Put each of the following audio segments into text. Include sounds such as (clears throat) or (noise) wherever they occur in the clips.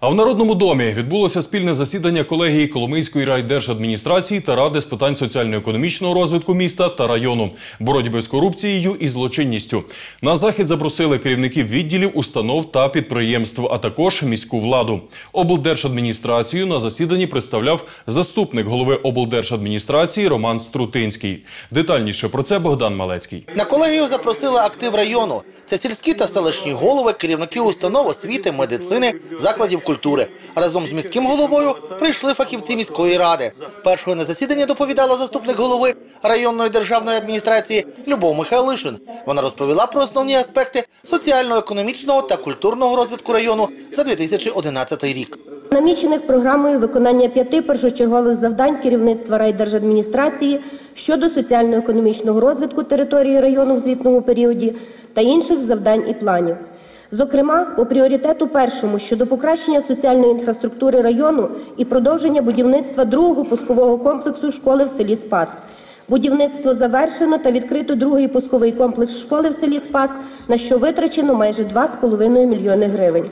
А в Народному домі відбулося спільне засідання колегії Коломийської райдержадміністрації та Ради з питань соціально-економічного розвитку міста та району, боротьби з корупцією і злочинністю. На захід запросили керівників відділів, установ та підприємств, а також міську владу. Облдержадміністрацію на засіданні представляв заступник голови облдержадміністрації Роман Струтинський. Детальніше про це Богдан Малецький. На колегію запросили актив району. Це сільські та селищні голови, керівники установ освіти, медицини, закладів культури. Разом з міським головою прийшли фахівці міської ради. Першою на засіданні доповідала заступник голови районної державної адміністрації Любов Михайлишин. Вона розповіла про основні аспекти соціально-економічного та культурного розвитку району за 2011 рік. Намічених програмою виконання п'яти першочергових завдань керівництва райдержадміністрації щодо соціально-економічного розвитку території району в звітному періоді та інших завдань і планів. Зокрема, по пріоритету першому щодо покращення соціальної інфраструктури району і продовження будівництва другого пускового комплексу школи в селі Спас. Будівництво завершено та відкрито другий пусковий комплекс школи в селі Спас, на що витрачено майже 2,5 мільйони гривень.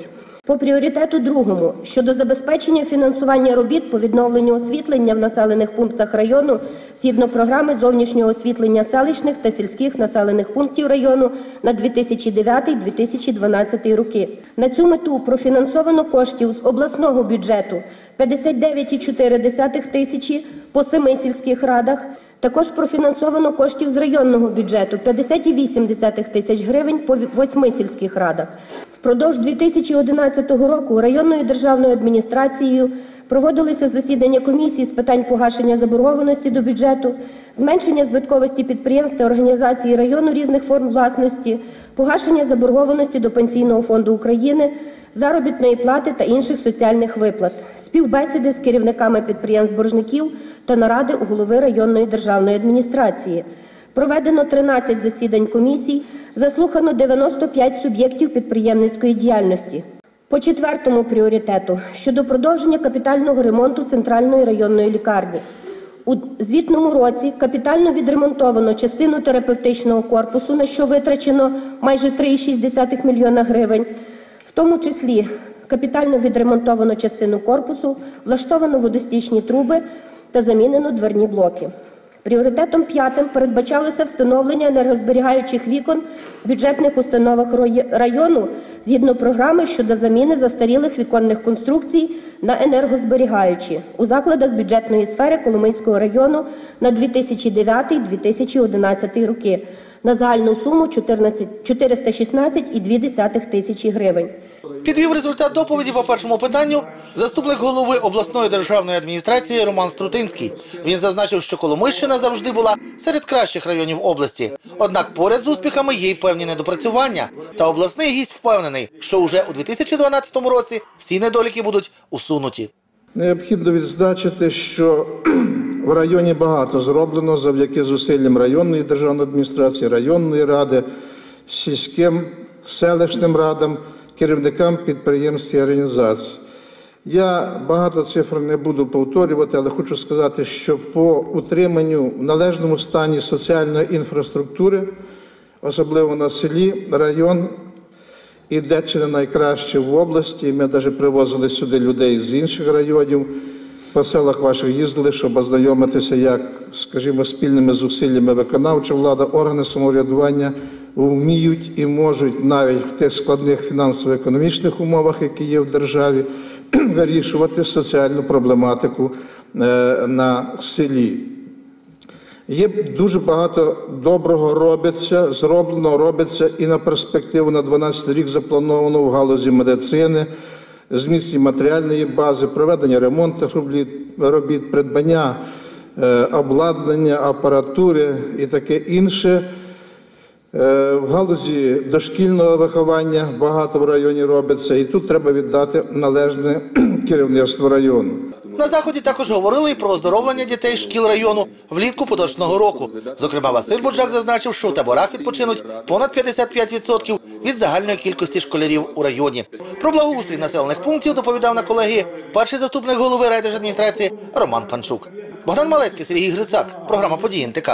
По пріоритету другому щодо забезпечення фінансування робіт по відновленню освітлення в населених пунктах району згідно програми зовнішнього освітлення селищних та сільських населених пунктів району на 2009-2012 роки. На цю мету профінансовано коштів з обласного бюджету 59,4 тисячі по семи сільських радах. Також профінансовано коштів з районного бюджету 50,8 тисяч гривень по восьми сільських радах. Впродовж 2011 року районною державною адміністрацією проводилися засідання комісії з питань погашення заборгованості до бюджету, зменшення збитковості підприємств та організацій району різних форм власності, погашення заборгованості до Пенсійного фонду України, заробітної плати та інших соціальних виплат, співбесіди з керівниками підприємств-боржників та наради у голови районної державної адміністрації. Проведено 13 засідань комісій, заслухано 95 суб'єктів підприємницької діяльності. По четвертому пріоритету щодо продовження капітального ремонту центральної районної лікарні. У звітному році капітально відремонтовано частину терапевтичного корпусу, на що витрачено майже 3,6 мільйона гривень, в тому числі капітально відремонтовано частину корпусу, влаштовано водостічні труби та замінено дверні блоки. Пріоритетом п'ятим передбачалося встановлення енергозберігаючих вікон в бюджетних установах району згідно програми щодо заміни застарілих віконних конструкцій на енергозберігаючі у закладах бюджетної сфери Коломийського району на 2009-2011 роки на загальну суму 416,2 тисячі гривень. Підвів результат доповіді по першому питанню заступник голови обласної державної адміністрації Роман Струтинський. Він зазначив, що Коломийщина завжди була серед кращих районів області. Однак поряд з успіхами є й певні недопрацювання. Та обласний гість впевнений, що вже у 2012 році всі недоліки будуть усунуті. Необхідно відзначити, що в районі багато зроблено завдяки зусиллям районної державної адміністрації, районної ради, сільським селищним радам, керівникам підприємств і організацій. Я багато цифр не буду повторювати, але хочу сказати, що по утриманню в належному стані соціальної інфраструктури, особливо на селі, район іде чи не найкраще в області. Ми навіть привозили сюди людей з інших районів. По селах ваших їздили, щоб ознайомитися, як, скажімо, спільними зусиллями виконавча влада, органи самоврядування вміють і можуть навіть в тих складних фінансово-економічних умовах, які є в державі, (clears throat) вирішувати соціальну проблематику на селі. Є дуже багато доброго робиться, зроблено, робиться і на перспективу на 12 рік заплановано в галузі медицини, зміцнення матеріальної бази, проведення ремонту робіт, робіт придбання е, обладнання, апаратури і таке інше. Е, в галузі дошкільного виховання багато в районі робиться, і тут треба віддати належне (clears throat) керівництво району. На заході також говорили і про оздоровлення дітей шкіл району влітку поточного року. Зокрема, Василь Буджак зазначив, що в таборах відпочинуть понад 55% від загальної кількості школярів у районі. Про благоустрій населених пунктів доповідав на колегії перший заступник голови райдержадміністрації Роман Панчук. Богдан Малецький, Сергій Грицак. Програма «Події НТК».